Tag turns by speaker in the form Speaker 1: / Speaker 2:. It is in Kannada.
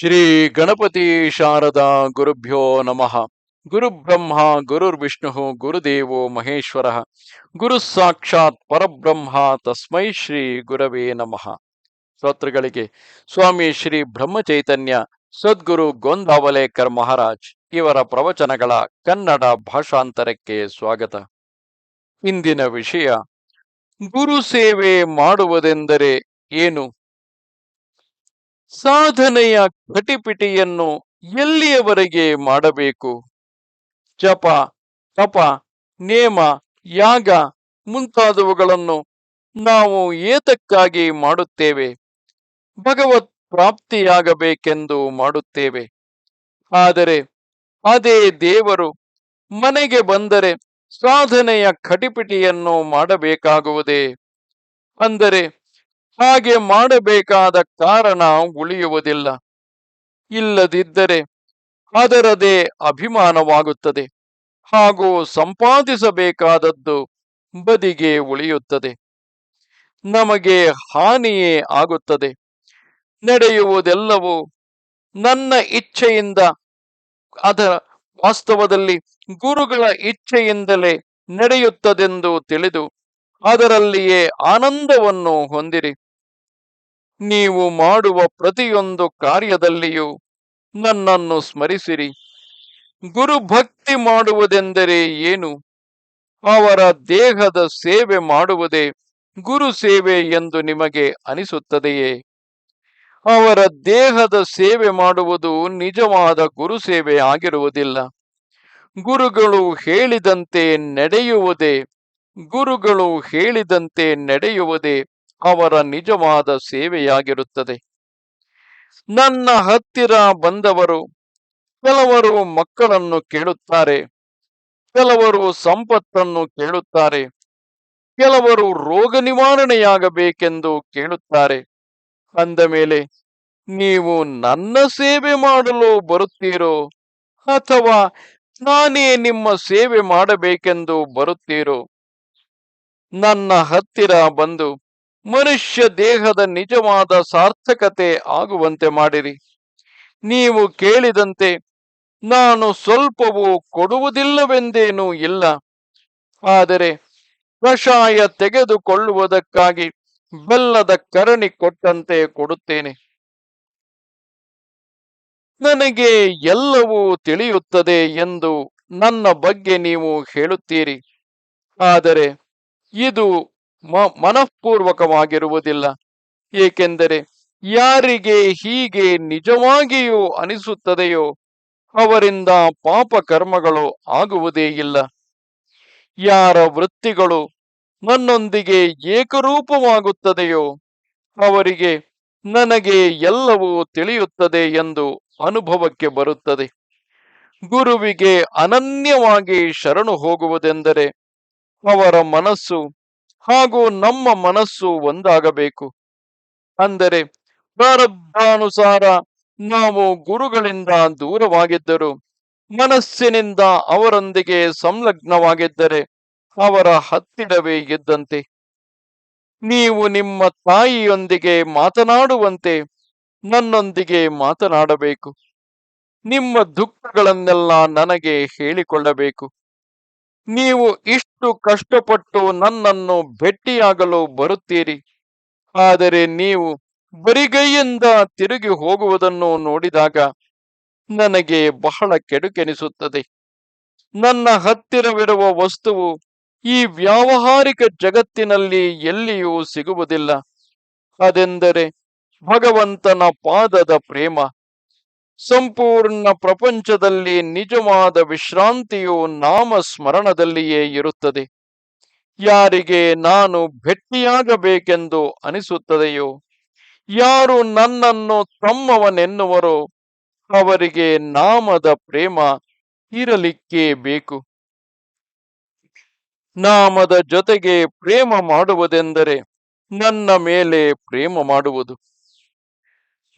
Speaker 1: ಶ್ರೀ ಗಣಪತಿ ಶಾರದಾ ಗುರುಭ್ಯೋ ನಮಃ. ಗುರುಬ್ರಹ್ಮ ಗುರುರ್ವಿಷ್ಣು ಗುರುದೇವೋ ಮಹೇಶ್ವರ, ಗುರು ಸಾಕ್ಷಾತ್ ಪರಬ್ರಹ್ಮ, ತಸ್ಮೈ ಶ್ರೀ ಗುರವೇ ನಮಃ. ಶ್ರೋತೃಗಳಿಗೆ ಸ್ವಾಮಿ ಶ್ರೀ ಬ್ರಹ್ಮಚೈತನ್ಯ, ಸದ್ಗುರು ಗೋಂದಾವಲೇಕರ್ ಮಹಾರಾಜ್ ಇವರ ಪ್ರವಚನಗಳ ಕನ್ನಡ ಭಾಷಾಂತರಕ್ಕೆ ಸ್ವಾಗತ. ಇಂದಿನ ವಿಷಯ, ಗುರು ಸೇವೆ ಮಾಡುವುದೆಂದರೆ ಏನು? ಸಾಧನೆಯ ಕಟಿಪಿಟಿಯನ್ನು ಎಲ್ಲಿಯವರೆಗೆ ಮಾಡಬೇಕು? ಜಪ, ತಪ, ನೇಮ, ಯಾಗ ಮುಂತಾದವುಗಳನ್ನು ನಾವು ಏತಕ್ಕಾಗಿ ಮಾಡುತ್ತೇವೆ? ಭಗವತ್ ಪ್ರಾಪ್ತಿಯಾಗಬೇಕೆಂದು ಮಾಡುತ್ತೇವೆ. ಆದರೆ ಅದೇ ದೇವರು ಮನೆಗೆ ಬಂದರೆ ಸಾಧನೆಯ ಕಟಿಪಿಟಿಯನ್ನು ಮಾಡಬೇಕಾಗುವುದೇ? ಅಂದರೆ ಹಾಗೆ ಮಾಡಬೇಕಾದ ಕಾರಣ ಉಳಿಯುವುದಿಲ್ಲ. ಇಲ್ಲದಿದ್ದರೆ ಅದರದೇ ಅಭಿಮಾನವಾಗುತ್ತದೆ. ಹಾಗೂ ಸಂಪಾದಿಸಬೇಕಾದದ್ದು ಬದಿಗೆ ಉಳಿಯುತ್ತದೆ. ನಮಗೆ ಹಾನಿಯೇ ಆಗುತ್ತದೆ. ನಡೆಯುವುದೆಲ್ಲವೂ ನನ್ನ ಇಚ್ಛೆಯಿಂದ ಅದರ ವಾಸ್ತವದಲ್ಲಿ ಗುರುಗಳ ಇಚ್ಛೆಯಿಂದಲೇ ನಡೆಯುತ್ತದೆಂದು ತಿಳಿದು ಅದರಲ್ಲಿಯೇ ಆನಂದವನ್ನು ಹೊಂದಿರಿ. ನೀವು ಮಾಡುವ ಪ್ರತಿಯೊಂದು ಕಾರ್ಯದಲ್ಲಿಯೂ ನನ್ನನ್ನು ಸ್ಮರಿಸಿರಿ. ಗುರುಭಕ್ತಿ ಮಾಡುವುದೆಂದರೆ ಏನು? ಅವರ ದೇಹದ ಸೇವೆ ಮಾಡುವುದೇ ಗುರು ಸೇವೆ ಎಂದು ನಿಮಗೆ ಅನಿಸುತ್ತದೆಯೇ? ಅವರ ದೇಹದ ಸೇವೆ ಮಾಡುವುದು ನಿಜವಾದ ಗುರು ಸೇವೆ ಆಗಿರುವುದಿಲ್ಲ. ಗುರುಗಳು ಹೇಳಿದಂತೆ ನಡೆಯುವುದೇ ಗುರುಗಳು ಹೇಳಿದಂತೆ ನಡೆಯುವುದೇ ಅವರ ನಿಜವಾದ ಸೇವೆಯಾಗಿರುತ್ತದೆ. ನನ್ನ ಹತ್ತಿರ ಬಂದವರು ಕೆಲವರು ಮಕ್ಕಳನ್ನು ಕೇಳುತ್ತಾರೆ, ಕೆಲವರು ಸಂಪತ್ತನ್ನು ಕೇಳುತ್ತಾರೆ, ಕೆಲವರು ರೋಗ ನಿವಾರಣೆಯಾಗಬೇಕೆಂದು ಕೇಳುತ್ತಾರೆ. ಅಂದ ಮೇಲೆ, ನೀವು ನನ್ನ ಸೇವೆ ಮಾಡಲು ಬರುತ್ತೀರೋ ಅಥವಾ ನಾನೇ ನಿಮ್ಮ ಸೇವೆ ಮಾಡಬೇಕೆಂದು ಬರುತ್ತೀರೋ? ನನ್ನ ಹತ್ತಿರ ಬಂದು ಮನುಷ್ಯ ದೇಹದ ನಿಜವಾದ ಸಾರ್ಥಕತೆ ಆಗುವಂತೆ ಮಾಡಿರಿ. ನೀವು ಕೇಳಿದಂತೆ ನಾನು ಸ್ವಲ್ಪವೂ ಕೊಡುವುದಿಲ್ಲವೆಂದೇನೂ ಇಲ್ಲ. ಆದರೆ ಕಷಾಯ ತೆಗೆದುಕೊಳ್ಳುವುದಕ್ಕಾಗಿ ಬೆಲ್ಲದ ಕರಣಿ ಕೊಟ್ಟಂತೆ ಕೊಡುತ್ತೇನೆ. ನನಗೆ ಎಲ್ಲವೂ ತಿಳಿಯುತ್ತದೆ ಎಂದು ನನ್ನ ಬಗ್ಗೆ ನೀವು ಹೇಳುತ್ತೀರಿ. ಆದರೆ ಇದು ಮ, ಮನಃಪೂರ್ವಕವಾಗಿರುವುದಿಲ್ಲ. ಏಕೆಂದರೆ ಯಾರಿಗೆ ಹೀಗೆ ನಿಜವಾಗಿಯೂ ಅನಿಸುತ್ತದೆಯೋ ಅವರಿಂದ ಪಾಪ ಕರ್ಮಗಳು ಆಗುವುದೇ ಇಲ್ಲ. ಯಾರ ವೃತ್ತಿಗಳು ನನ್ನೊಂದಿಗೆ ಏಕರೂಪವಾಗುತ್ತದೆಯೋ ಅವರಿಗೆ ನನಗೆ ಎಲ್ಲವೂ ತಿಳಿಯುತ್ತದೆ ಎಂದು ಅನುಭವಕ್ಕೆ ಬರುತ್ತದೆ. ಗುರುವಿಗೆ ಅನನ್ಯವಾಗಿ ಶರಣು ಹೋಗುವುದೆಂದರೆ ಅವರ ಮನಸ್ಸು ಹಾಗೂ ನಮ್ಮ ಮನಸ್ಸು ಒಂದಾಗಬೇಕು. ಅಂದರೆ ಪ್ರಾರಬ್ಧಾನುಸಾರ ನಾವು ಗುರುಗಳಿಂದ ದೂರವಾಗಿದ್ದರು ಮನಸ್ಸಿನಿಂದ ಅವರೊಂದಿಗೆ ಸಂಲಗ್ನವಾಗಿದ್ದರೆ ಅವರ ಹತ್ತಿರವೇ ಇದ್ದಂತೆ. ನೀವು ನಿಮ್ಮ ತಾಯಿಯೊಂದಿಗೆ ಮಾತನಾಡುವಂತೆ ನನ್ನೊಂದಿಗೆ ಮಾತನಾಡಬೇಕು. ನಿಮ್ಮ ದುಃಖಗಳನ್ನೆಲ್ಲ ನನಗೆ ಹೇಳಿಕೊಳ್ಳಬೇಕು. ನೀವು ಇಷ್ಟು ಕಷ್ಟಪಟ್ಟು ನನ್ನನ್ನು ಭೆಟ್ಟಿಯಾಗಲು ಬರುತ್ತೀರಿ? ಆದರೆ ನೀವು ಬರಿಗೈಯಿಂದ ತಿರುಗಿ ಹೋಗುವುದನ್ನು ನೋಡಿದಾಗ ನನಗೆ ಬಹಳ ಕೆಡುಕೆನಿಸುತ್ತದೆ. ನನ್ನ ಹತ್ತಿರವಿರುವ ವಸ್ತುವು ಈ ವ್ಯಾವಹಾರಿಕ ಜಗತ್ತಿನಲ್ಲಿ ಎಲ್ಲಿಯೂ ಸಿಗುವುದಿಲ್ಲ. ಅದೆಂದರೆ ಭಗವಂತನ ಪಾದದ ಪ್ರೇಮ. ಸಂಪೂರ್ಣ ಪ್ರಪಂಚದಲ್ಲಿ ನಿಜವಾದ ವಿಶ್ರಾಂತಿಯು ನಾಮ ಸ್ಮರಣದಲ್ಲಿಯೇ ಇರುತ್ತದೆ. ಯಾರಿಗೆ ನಾನು ಭೆಟ್ಟಿಯಾಗಬೇಕೆಂದು ಅನಿಸುತ್ತದೆಯೋ, ಯಾರು ನನ್ನನ್ನು ತಮ್ಮವನೆನ್ನುವರೋ, ಅವರಿಗೆ ನಾಮದ ಪ್ರೇಮ ಇರಲಿಕ್ಕೆ ಬೇಕು. ನಾಮದ ಜೊತೆಗೆ ಪ್ರೇಮ ಮಾಡುವುದೆಂದರೆ ನನ್ನ ಮೇಲೆ ಪ್ರೇಮ ಮಾಡುವುದು.